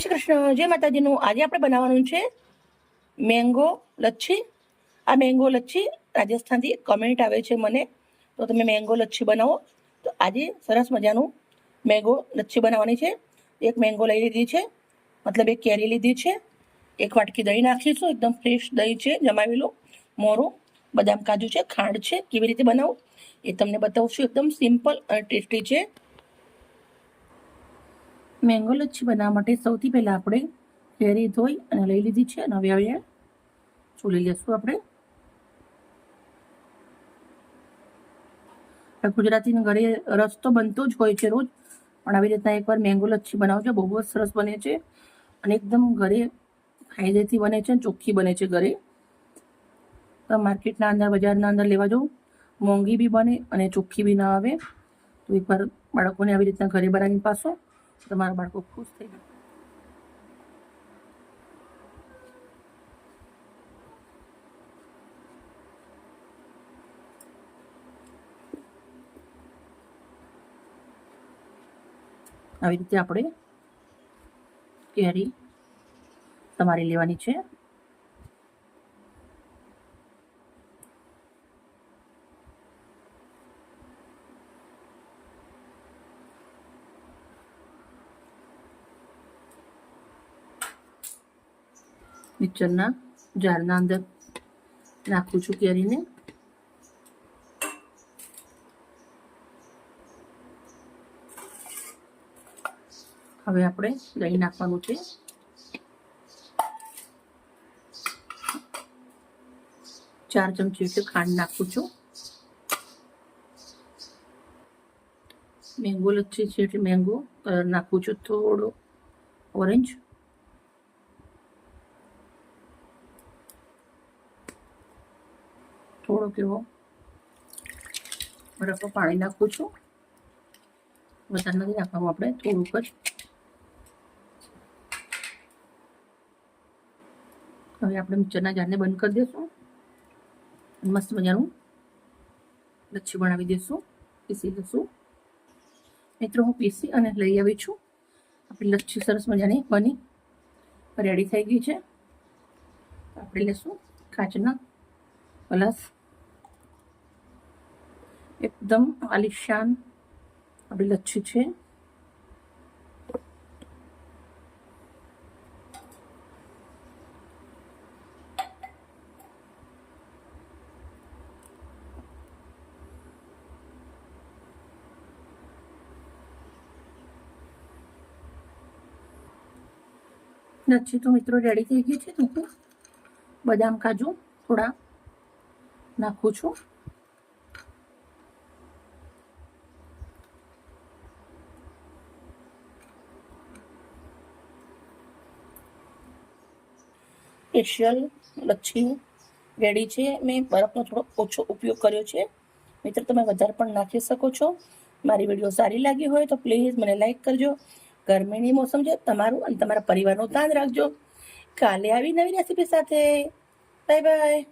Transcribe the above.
શ્રી કૃષ્ણ જય માતાજીનું. આજે આપણે બનાવવાનું છે મેંગો લચ્છી. આ મેંગો લચ્છી રાજસ્થાનથી કમેન્ટ આવે છે મને. તો તમે મેંગો લચ્છી બનાવો. તો આજે સરસ મજાનું મેંગો લચ્છી બનાવવાની છે. એક મેંગો લઈ લીધી છે. મતલબ એક કેરી લીધી છે. એક વાટકી દહીં નાખીશું. એકદમ ફ્રેશ દહીં છે. જમાવેલું મોરું, બદામ કાજુ છે. ખાંડ છે. કેવી રીતે બનાવું એ તમને બતાવું છું. એકદમ સિમ્પલ અને ટેસ્ટી છે. મેંગો લચ્છી બનાવવા માટે સૌથી પહેલાં આપણે કેરી ધોઈ અને લઈ લીધી છે અને હવે હવે ચોલી લેશું આપણે. ગુજરાતીના ઘરે રસ તો બનતો જ હોય છે રોજ, પણ આવી રીતના એકવાર મેંગો લચ્છી બનાવજો, બહુ જ સરસ બને છે અને એકદમ ઘરે ફાયદેથી બને છે અને ચોખ્ખી બને છે ઘરે. તો માર્કેટના અંદર, બજારના અંદર લેવા જાઉં મોંઘી બી બને અને ચોખ્ખી બી ના આવે. તો એકવાર બાળકોને આવી રીતના ઘરે બનાવી પાસો. તમારા બાળકો ખુશ થઈ જાય આવી રીતે આપણે કેરી તમારી લેવાની છે. મિક્સરના જારના અંદર નાખું છું કેરીને. હવે આપણે દહીં નાખવાનું છે. ચાર ચમચી એટલે ખાંડ નાખું છું. મેંગો લચ્છી છે એટલે મેંગો કલર નાખું છું થોડો ઓરેન્જ. થોડોક એવો બરફનો પાણી નાખું છું. વધારે નથી નાખવાનું આપણે, થોડુંક જ. હવે આપણે મિક્સરના જારને બંધ કરી દઈશું મસ્ત મજાનું લચ્છી બનાવી દઈશું પીસી દઈશું મિત્રો, હું પીસી અને લઈ આવી છું. આપણી લચ્છી સરસ મજાની બની. રેડી થઈ ગઈ છે. આપણે લેશું કાચના ગ્લાસ એકદમ આલિશાન આપણી લચ્છી છે લચ્છી તો મિત્રો રેડી થઈ ગઈ છે? તો હું બદામ કાજુ થોડા નાખું છું. સ્પેશિયલ લચ્છી રેડી છે. મેં બરફનો થોડો ઓછો ઉપયોગ કર્યો છે. મિત્ર, તમે વધારે પણ નાખી શકો છો. મારી વીડિયો સારી લાગી હોય તો પ્લીઝ મને લાઈક કરજો. ગરમીની મોસમ છે, તમારું અને તમારા પરિવારનું ધ્યાન રાખજો. કાલે આવી નવી રેસીપી સાથે. Bye bye.